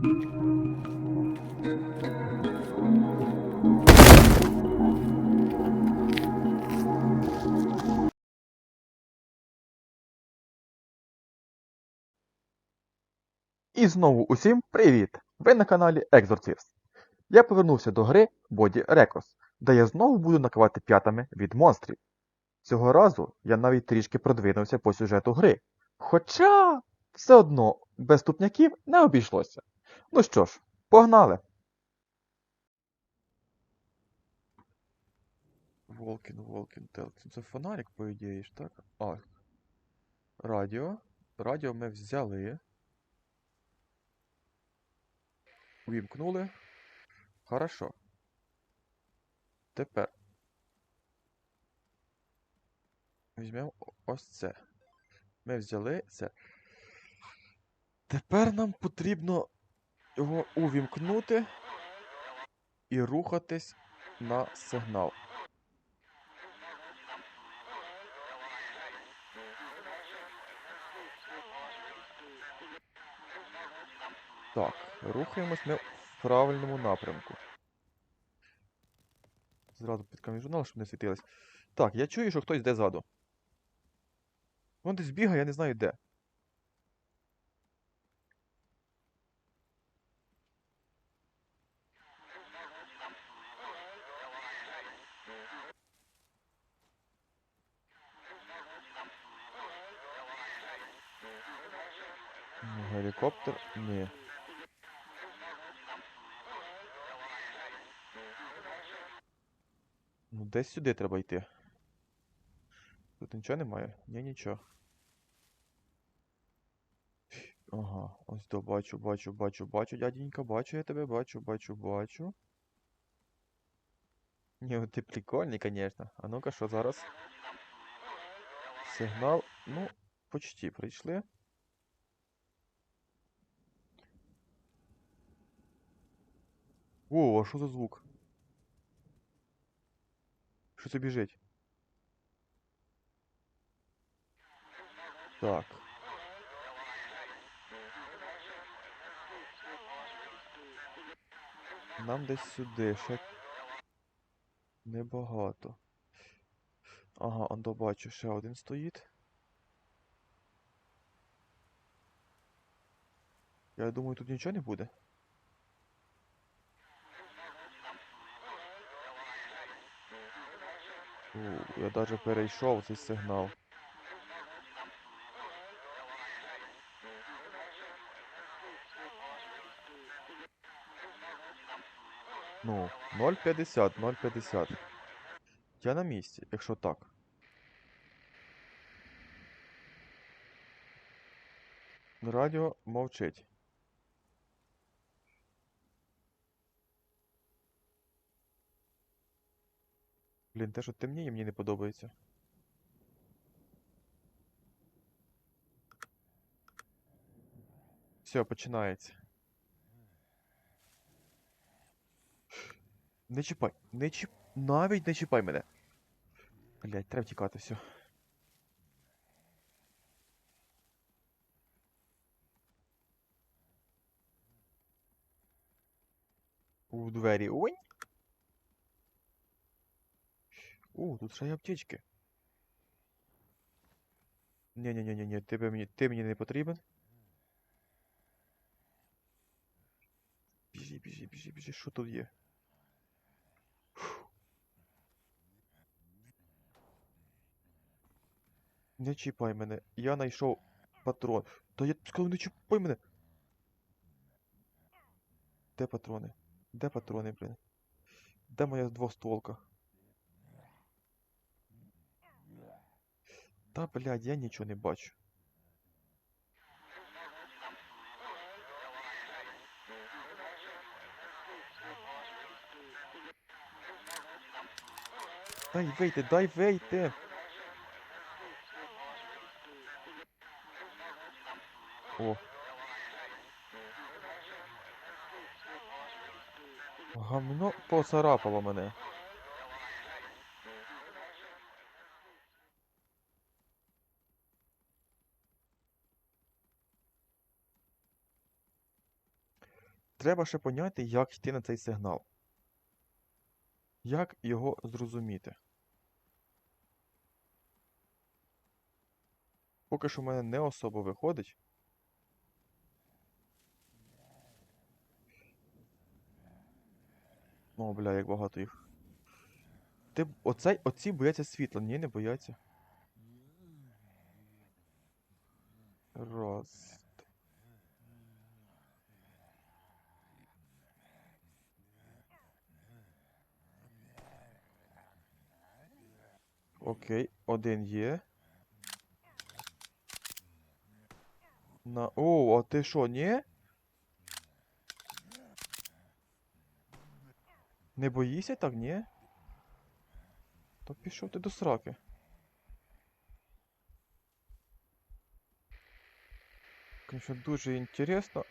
І знову усім привіт! Ви на каналі Exorcist. Я повернувся до гри Body Records, де я знову буду накивати п'ятами від монстрів. Цього разу я навіть трішки продвинувся по сюжету гри. Хоча все одно без ступняків не обійшлося. Ну що ж, погнали! Волкін, Волкін, Телкін. Це фонарик, по ідеї ж, так? А. Радіо. Радіо ми взяли. Увімкнули. Хорошо. Тепер. Візьмемо ось це. Ми взяли це. Тепер нам потрібно його увімкнути і рухатись на сигнал. Так, рухаємось ми в правильному напрямку. Зразу під камінь щоб не світилось. Так, я чую, що хтось йде ззаду. Вон десь бігає, я не знаю де. Гелікоптер? Ні. Ну, десь сюди треба йти. Тут нічого немає? Ні, нічого. Ага, ось то бачу, бачу, бачу, бачу, дяденька, бачу я тебе, бачу, бачу, бачу. Ні, ну ти прикольний, конечно. А ну-ка, що зараз? Сигнал. Ну, почти прийшли. О, а що за звук? Що це біжить? Так. Нам десь сюди ще небагато. Ага, он бачу, ще один стоїть. Я думаю, тут нічого не буде. У, я даже перейшов цей сигнал. Ну, 0,50, 0,50. Я на місці, якщо так. Радіо мовчить. Блін, те, що темніє, мені не подобається. Все, починається. Не чіпай, не чіп... Навіть не чіпай мене. Блять, треба тікати, все. У двері. Ой. У, тут ще й аптечки. Ні-ні-ні-ні, ти мені, ти мені не потрібен. Біжи, біжи, біжи, біжи, що тут є? Не чіпай мене. Я знайшов патрон. Та я сказав, не чіпай мене. Де патрони? Де патрони, блін? Де моя двостволка? Та, блядь, я нічого не бачу. Дай вийти, дай вийти. О. Гамно поцарапало мене. Треба ще поняти, як йти на цей сигнал. Як його зрозуміти? Поки що в мене не особо виходить. О, бля, як багато їх. Ти оцей, оці бояться світла, ні, не бояться. Раз. Окей, один є. На. О, а ти що, ні? Не боїшся так, ні? То пішов ти до сраки. Конечно, дуже інтересно.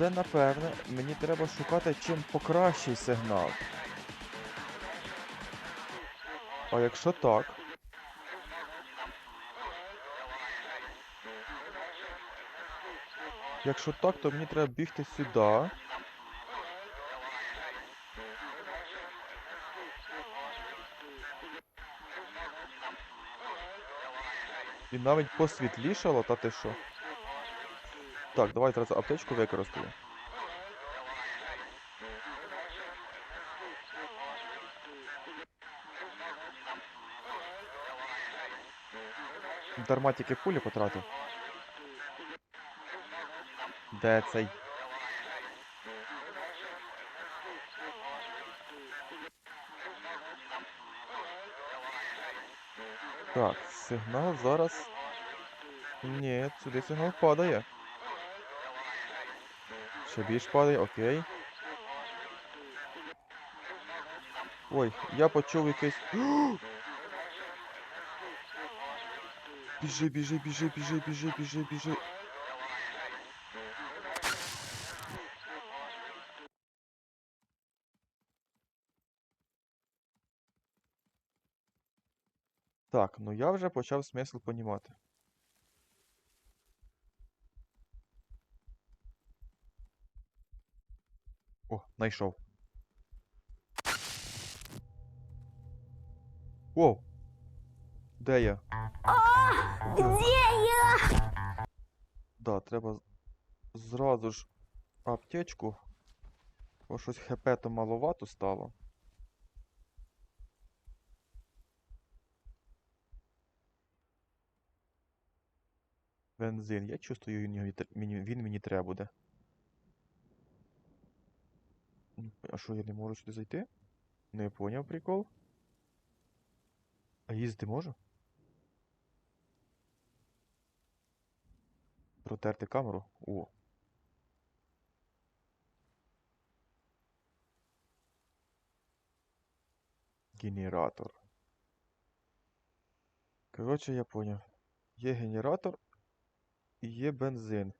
Це напевне, мені треба шукати чим покращий сигнал. А якщо так. Якщо так, то мені треба бігти сюди. І навіть посвітлішало, та ти що? Так, давай зараз аптечку використаю. Дарма тільки пулі потратив. Де цей? Так, сигнал зараз. Ні, сюди сигнал падає. Ще більш падає, окей. Ой, я почув якийсь. Біжи, біжи, біжи, біжи, біжи, біжи, біжи. Так, ну я вже почав смисл понімати. О, знайшов. Воу. Де я? О, Где я? Да, треба зразу ж аптечку. Бо щось хп то маловато стало. Бензин. Я чувствую, він, мені він мені треба буде. А що, я не можу сюди зайти? Не поняв прикол. А їздити можу? Протерти камеру? О. Генератор. Коротше, я поняв. Є генератор і є бензин.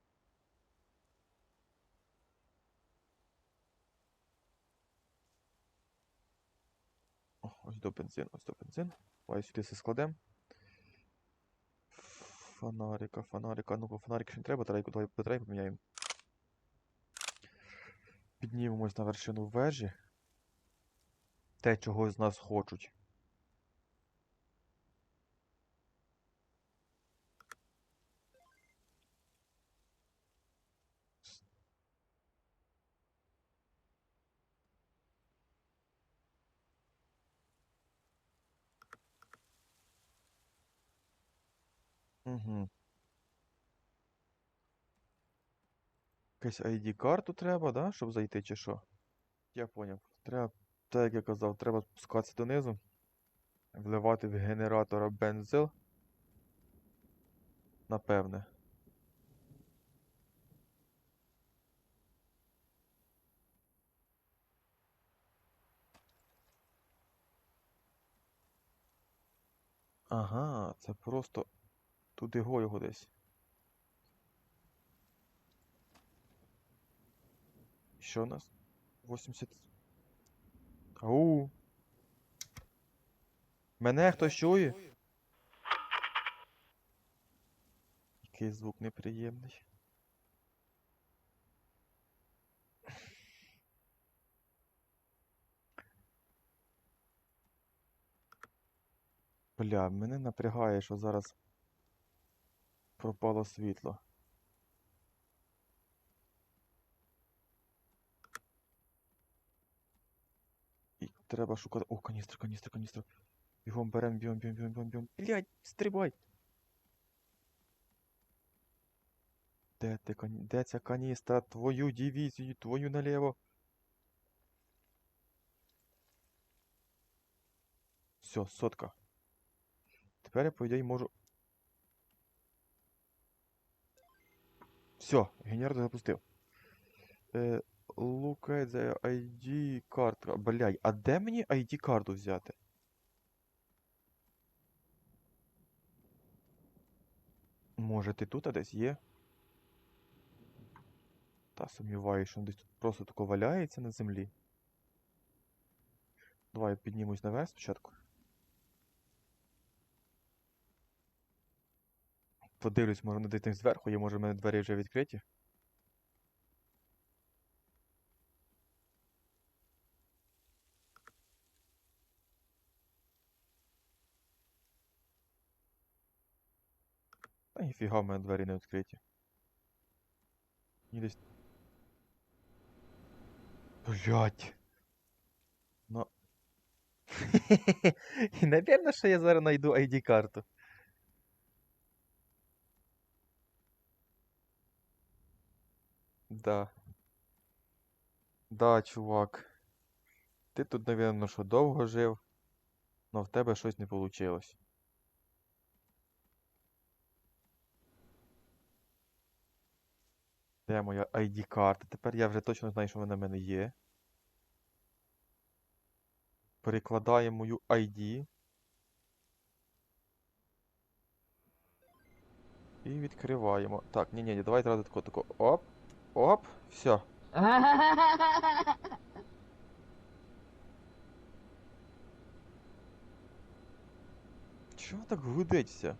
О, ось до бензин, ось до бензин. Давай сюди все складемо. Фонарика, фонарика. Ну-ка, фонарик ще не треба, батарейку, давай батарейку поміняємо. Піднімемось на вершину вежі. Те, чого з нас хочуть. Угу. Якась ID-карту треба, да? Щоб зайти чи що? Я поняв. Треба, так як я казав, треба спускатися донизу, вливати в генератора бензил. Напевне. Ага, це просто туди го його десь. Що у нас? 80. Ау. Мене хтось чує? Який звук неприємний. Бля, мене напрягає, що зараз пропало світло. І треба шукати. О, каністр, каністр, каністр. Бігом берем, бігом, бігом, бігом, бігом, бігом. Блядь, стрибай! Де ти кані... Де ця каністра? Твою дивізію, твою наліво. Все, сотка. Тепер я, по ідеї, можу. Все, генератор запустив. Е, look at the ID картка. Блядь, а де мені ID карту взяти? Може, ти тут а десь є? Та сумніваюся, що він десь тут просто тако валяється на землі. Давай піднімусь наверх спочатку. Подивлюсь, може, десь там зверху є, може, в мене двері вже відкриті. Та ніфіга в мене двері не відкриті. Ні десь. Блять. Ну. І напевно, що я зараз знайду ID-карту. Да. Да, чувак. Ти тут, напевно, що довго жив, но в тебе щось не вийшло. Де моя ID-карта? Тепер я вже точно знаю, що вона в мене є. Перекладаємо мою ID. І відкриваємо. Так, ні, ні, давайте разу тако, тако. Оп, оп, все. Чого так гудить все?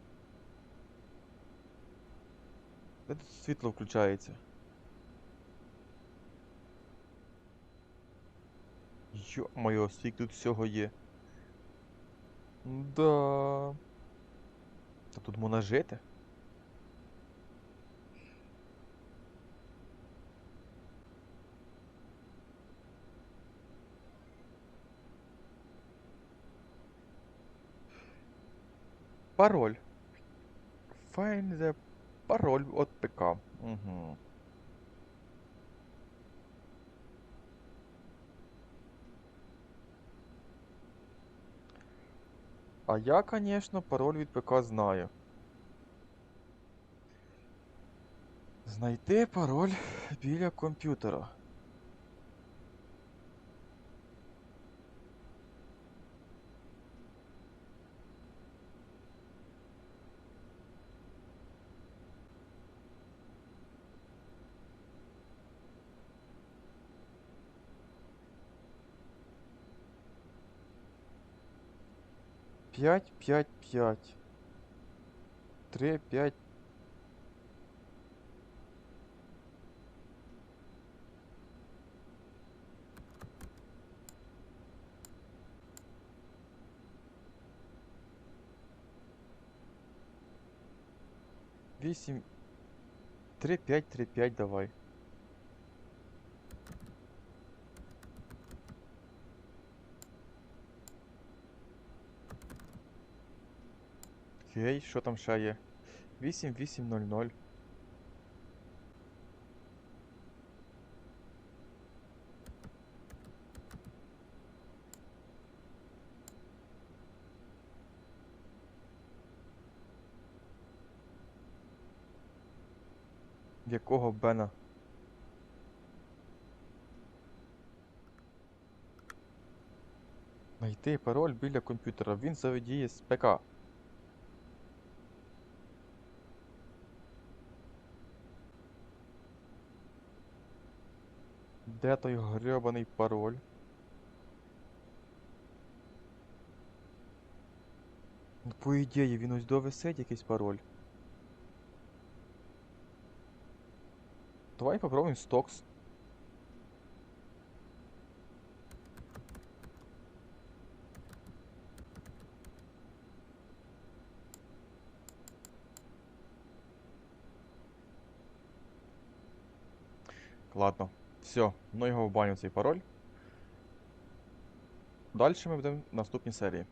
Де тут світло включається? Йо-моє, скільки тут всього є. Да. Та тут можна. Пароль. Find the пароль от ПК. Угу. А я, конечно, пароль від ПК знаю. Знайти пароль біля комп'ютера. 5, 5, 5. 3, 5. Весим. 3, 5, 3, 5 давай. Окей, що там ще є? 8800. В якого Бена? Найти пароль біля комп'ютера. Він заводіє з ПК. Де той грьобаний пароль? Ну, По ідеї, він ось довисить якийсь пароль. Давай попробуємо стокс. Ладно все, ну його в баню цей пароль. Далі ми будемо в наступній серії.